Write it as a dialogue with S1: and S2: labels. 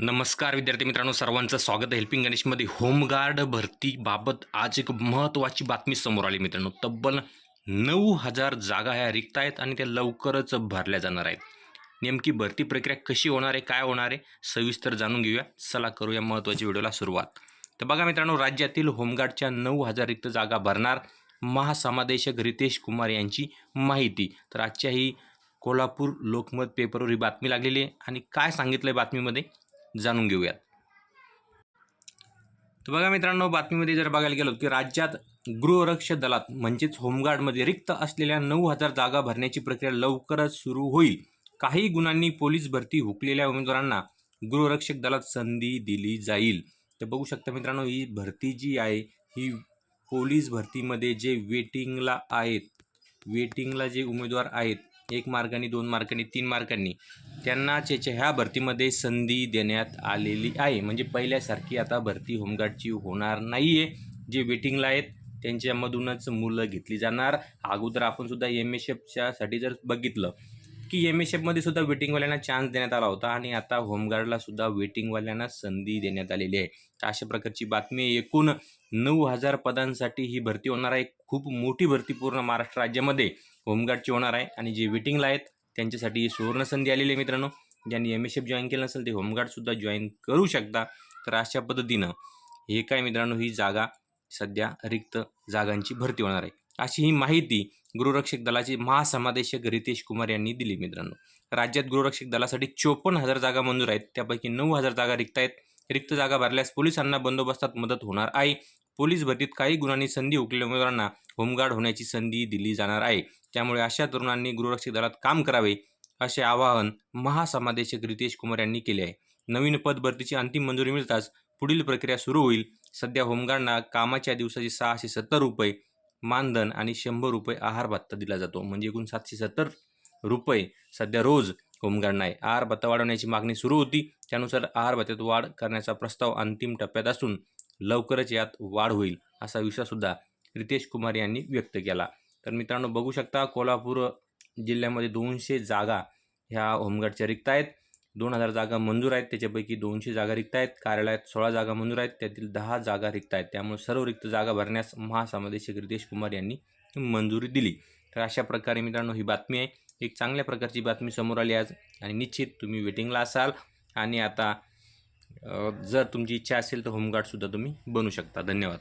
S1: नमस्कार विद्यार्थी मित्रांनो सर्वांचं स्वागत आहे हेल्पिंग गणेशमध्ये. होमगार्ड भरतीबाबत आज एक महत्त्वाची बातमी समोर आली मित्रांनो. तब्बल नऊ हजार जागा ह्या रिक्त आहेत आणि त्या लवकरच भरल्या जाणार आहेत. नेमकी भरती प्रक्रिया कशी होणार आहे काय होणार आहे सविस्तर जाणून घेऊया. चला करूया महत्त्वाच्या व्हिडिओला सुरुवात. तर बघा मित्रांनो राज्यातील होमगार्डच्या नऊ हजार रिक्त जागा भरणार महासमादेशक रितेश कुमार यांची माहिती. तर आजच्या ही कोल्हापूर लोकमत पेपरवर ही बातमी लागलेली आहे. आणि काय सांगितलं आहे बातमीमध्ये? जाणून घेऊयात. तर बघा मित्रांनो बातमीमध्ये जर बघायला गेलो की राज्यात गृहरक्षक दलात म्हणजेच होमगार्डमध्ये रिक्त असलेल्या नऊ हजार जागा भरण्याची प्रक्रिया लवकरच सुरू होईल. काही गुणांनी पोलीस भरती हुकलेल्या उमेदवारांना गृहरक्षक दलात संधी दिली जाईल. तर बघू शकता मित्रांनो ही भरती जी आहे ही पोलीस भरतीमध्ये जे वेटिंगला आहेत वेटिंगला जे उमेदवार आहेत एक मार्गाने दोन मार्गाने तीन मार्कांनी त्यांना त्याच्या ह्या भरतीमध्ये संधी देण्यात आलेली आहे. म्हणजे पहिल्यासारखी आता भरती होमगार्डची होणार नाही आहे जे वेटिंगला आहेत त्यांच्यामधूनच मुलं घेतली जाणार. अगोदर आपण सुद्धा एम एस एफच्यासाठी जर बघितलं की एम एस एफमध्ये सुद्धा वेटिंगवाल्यांना चान्स देण्यात आला होता. आणि आता होमगार्डला सुद्धा वेटिंगवाल्यांना संधी देण्यात आलेली आहे. तर अशा प्रकारची बातमी एकूण नऊ हजार पदांसाठी ही भरती होणार आहे. खूप मोठी भरती पूर्ण महाराष्ट्र राज्यामध्ये होमगार्डची होणार आहे. आणि जे वेटिंगला आहेत त्यांच्यासाठी सुवर्णसंधी आलेली आहे मित्रांनो. ज्यांनी एम एस एफ जॉईन केलं नसेल ते होमगार्डसुद्धा जॉईन करू शकता. तर अशा पद्धतीनं हे काय मित्रांनो ही जागा सध्या रिक्त जागांची भरती होणार आहे. अशी ही माहिती गृहरक्षक दलाचे महासमादेशक रितेश कुमार यांनी दिली मित्रांनो. राज्यात गृहरक्षक दलासाठी चोपन्न हजार जागा मंजूर आहेत. त्यापैकी नऊ हजार जागा रिक्त आहेत. रिक्त जागा भरल्यास पोलिसांना बंदोबस्तात मदत होणार आहे. पोलीस भरतीत काही गुणांनी संधी उकलेल्या उमेदवारांना होमगार्ड होण्याची संधी दिली जाणार आहे. त्यामुळे अशा तरुणांनी गृहरक्षक दलात काम करावे असे आवाहन महासमादेशक रितेश कुमार यांनी केले आहे. नवीन पद भरतीची अंतिम मंजुरी मिळताच पुढील प्रक्रिया सुरू होईल. सध्या होमगार्डना कामाच्या दिवसाचे सहाशे सत्तर रुपये मानधन आणि शंभर रुपये आहार भत्ता दिला जातो. म्हणजे एकूण सातशे सत्तर रुपये सध्या रोज होमगार्डना आहे. आहार भत्ता वाढवण्याची मागणी सुरू होती. त्यानुसार आहार भत्त्यात वाढ करण्याचा प्रस्ताव अंतिम टप्प्यात असून लवकरच यात वाढ होईल असा विश्वाससुद्धा रितेश कुमार यांनी व्यक्त केला. तर मित्रांनो बघू शकता कोल्हापूर जिल्ह्यामध्ये दोनशे जागा ह्या होमगार्डच्या रिक्त आहेत. दोन हजार जागा मंजूर आहेत त्याच्यापैकी दोनशे जागा रिक्त आहेत. कार्यालयात सोळा जागा मंजूर आहेत त्यातील दहा जागा रिक्त आहेत. त्यामुळे सर्व रिक्त जागा भरण्यास महासमादेशक रितेश कुमार यांनी मंजुरी दिली. तर अशा प्रकारे मित्रांनो ही बातमी आहे. एक चांगल्या प्रकारची बातमी समोर आली आज आणि निश्चित तुम्ही वेटिंगला असाल. आणि आता जर तुमची इच्छा असेल तर होमगार्डसुद्धा तुम्ही बनू शकता. धन्यवाद.